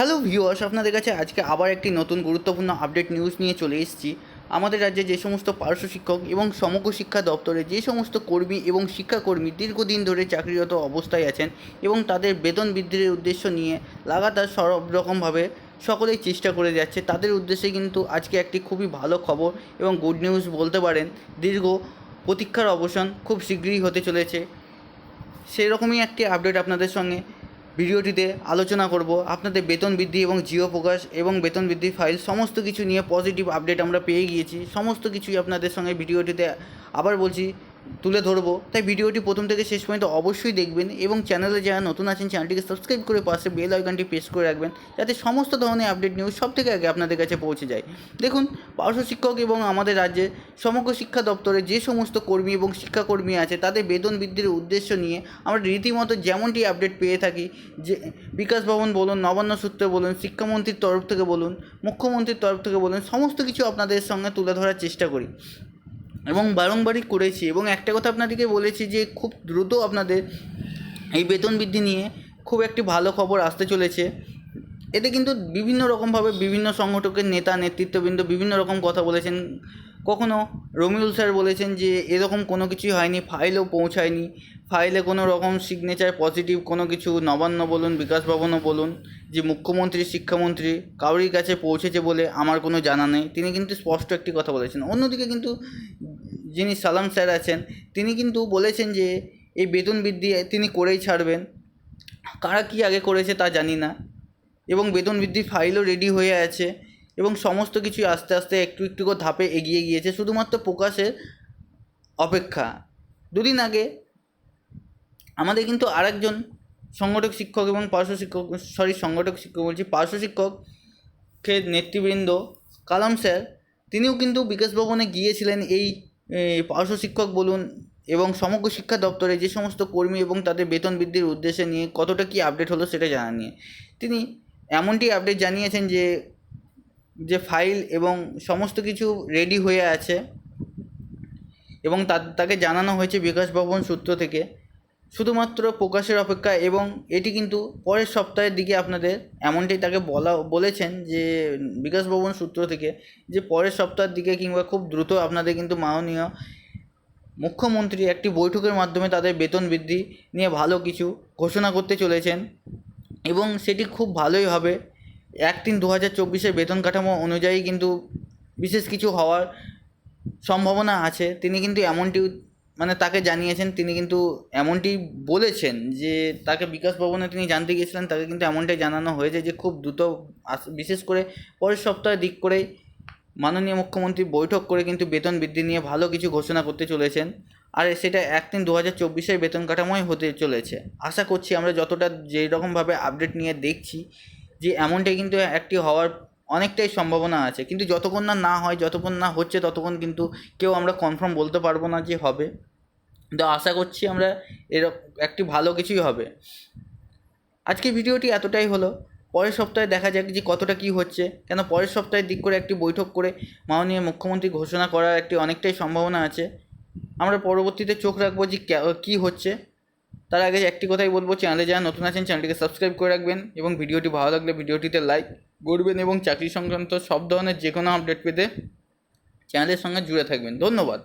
Hello viewers আপনাদের কাছে আজকে আবার একটি নতুন গুরুত্বপূর্ণ আপডেট নিউজ নিয়ে চলে এসেছি। আমাদের রাজ্যে যে সমস্ত পার্শ্ব শিক্ষক এবং সমগ্র শিক্ষা দপ্তরে যে সমস্ত কর্মী এবং শিক্ষাকর্মী দীর্ঘদিন ধরে চাকরিরত অবস্থায় আছেন এবং তাদের বেতন বৃদ্ধির উদ্দেশ্য নিয়ে লাগাতার সব রকমভাবে সকলেই চেষ্টা করে যাচ্ছে, তাদের উদ্দেশ্যে কিন্তু আজকে একটি খুবই ভালো খবর এবং গুড নিউজ বলতে পারেন, দীর্ঘ প্রতীক্ষার অবসান খুব শীঘ্রই হতে চলেছে। সেরকমই একটি আপডেট আপনাদের সঙ্গে ভিডিওটিতে আলোচনা করব। আপনাদের বেতন বৃদ্ধি এবং জিও প্রকাশ এবং বেতন বৃদ্ধি ফাইল সমস্ত কিছু নিয়ে পজিটিভ আপডেট আমরা পেয়ে গিয়েছি। সমস্ত কিছুই আপনাদের সঙ্গে ভিডিওটিতে আবার বলছি। তুলে ধরবো। তাই ভিডিওটি প্রথম থেকে শেষ পর্যন্ত অবশ্যই দেখবেন এবং চ্যানেলে যারা নতুন আছেন, চ্যানেলটিকে সাবস্ক্রাইব করে পাশে বেল আইকনটি প্রেস করে রাখবেন, যাতে সমস্ত ধরনের আপডেট নিউজ সব থেকে আগে আপনাদের কাছে পৌঁছে যায়। দেখুন, পার্শ্ব শিক্ষক এবং আমাদের রাজ্যে সমগ্র শিক্ষা দপ্তরে যে সমস্ত কর্মী এবং শিক্ষাকর্মী আছে, তাদের বেতন বৃদ্ধির উদ্দেশ্য নিয়ে আমরা রীতিমতো যেমনটি আপডেট পেয়ে থাকি, যে বিকাশ ভবন বলুন, নবান্ন সূত্রে বলুন, শিক্ষামন্ত্রীর তরফ থেকে বলুন, মুখ্যমন্ত্রীর তরফ থেকে বলুন, সমস্ত কিছু আপনাদের সঙ্গে তুলে ধরার চেষ্টা করি। এবং বারংবারই করেছি এবং একটা কথা আপনাদেরকে বলেছি যে খুব দ্রুত আপনাদের এই বেতন বৃদ্ধি নিয়ে খুব একটি ভালো খবর আসতে চলেছে। এতে কিন্তু বিভিন্ন রকমভাবে বিভিন্ন সংগঠকের নেতা, নেতৃত্ববৃন্দ বিভিন্ন রকম কথা বলেছেন। কখনো রমিউল স্যার বলেছেন যে এরকম কোনো কিছুই হয়নি ফাইলও পৌঁছায়নি। ফাইলে কোনো রকম সিগনেচার পজিটিভ কোনো কিছু নবান্ন বলুন, বিকাশ ভবনও বলুন, যে মুখ্যমন্ত্রী, শিক্ষামন্ত্রী কারোরই কাছে পৌঁছেছে বলে আমার কোনো জানা নেই। তিনি কিন্তু স্পষ্ট একটি কথা বলেছেন। অন্যদিকে কিন্তু যিনি সালাম স্যার আছেন, তিনি কিন্তু বলেছেন যে এই বেতন বৃদ্ধি তিনি করেই ছাড়বেন। কারা কী আগে করেছে তা জানি না। এবং বেতন বৃদ্ধির ফাইলও রেডি হয়ে আছে। এবং সমস্ত কিছুই আস্তে আস্তে একটু একটু করে ধাপে এগিয়ে গিয়েছে। শুধুমাত্র প্রকাশের অপেক্ষা। দুদিন আগে আমাদের কিন্তু আরেকজন সংগঠক শিক্ষক এবং পার্শ্ব শিক্ষক সরি সংগঠক শিক্ষক বলছি, পার্শ্ব শিক্ষকের নেতৃবৃন্দ কালাম স্যার, তিনিও কিন্তু বিকাশ ভবনে গিয়েছিলেন এই পার্শ্ব শিক্ষক বলুন এবং সমগ্র শিক্ষা দপ্তরে যে সমস্ত কর্মী এবং তাদের বেতন বৃদ্ধির উদ্দেশ্যে নিয়ে কতটা কী আপডেট হলো সেটা জানা নিয়ে। তিনি এমনটি আপডেট জানিয়েছেন যে যে ফাইল এবং সমস্ত কিছু রেডি হয়ে আছে এবং তাকে জানানো হয়েছে বিকাশ ভবন সূত্র থেকে। শুধুমাত্র প্রকাশের অপেক্ষা এবং এটি কিন্তু পরের সপ্তাহের দিকে আপনাদের এমনটাই তাকে বলা, বলেছেন যে বিকাশ ভবন সূত্র থেকে যে পরের সপ্তাহের দিকে কিংবা খুব দ্রুত আপনাদের কিন্তু মাননীয় মুখ্যমন্ত্রী একটি বৈঠকের মাধ্যমে তাদের বেতন বৃদ্ধি নিয়ে ভালো কিছু ঘোষণা করতে চলেছেন এবং সেটি খুব ভালোই হবে। এক তিন দু হাজার চব্বিশের বেতন কাঠামো অনুযায়ী কিন্তু বিশেষ কিছু হওয়ার সম্ভাবনা আছে। তিনি কিন্তু এমনটি মানে তাকে জানিয়েছেন, তিনি কিন্তু এমনটি বলেছেন যে তাকে বিকাশ ভবনে তিনি জানতে গিয়েছিলেন, তাকে কিন্তু এমনটাই জানানো হয়েছে যে খুব দ্রুত বিশেষ করে পরের সপ্তাহের দিক করেই মাননীয় মুখ্যমন্ত্রী বৈঠক করে কিন্তু বেতন বৃদ্ধি নিয়ে ভালো কিছু ঘোষণা করতে চলেছেন আর সেটা এক তিন দু হাজার চব্বিশের বেতন কাঠামোই হতে চলেছে। আশা করছি আমরা যতটা যেই রকমভাবে আপডেট নিয়ে দেখছি যে এমনটাই কিন্তু একটি হওয়ার অনেকটাই সম্ভাবনা আছে। কিন্তু যতক্ষণ না না হয়, যতক্ষণ না হচ্ছে, ততক্ষণ কিন্তু কেউ আমরা কনফার্ম বলতে পারব না যে হবে। তো আশা করছি আমরা এরকম একটি ভালো কিছুই হবে। আজকে ভিডিওটি এতটাই হলো। পরের সপ্তাহে দেখা যাক যে কতটা কী হচ্ছে। কেন পরের সপ্তাহে দিক করে একটি বৈঠক করে মাননীয় মুখ্যমন্ত্রী ঘোষণা করার একটি অনেকটাই সম্ভাবনা আছে। আমরা পরবর্তীতে চোখ রাখব যে কী হচ্ছে। তার আগে একটি কথাই বলব চ্যানেলে যারা নতুন আছেন চ্যানেলটিকে সাবস্ক্রাইব করে রাখবেন এবং ভিডিওটি ভালো লাগলে ভিডিওটিতে লাইক করবেন এবং চাকরি সংক্রান্ত সব ধরনের যে কোনো আপডেট পেতে চ্যানেলের সঙ্গে জুড়ে থাকবেন। ধন্যবাদ।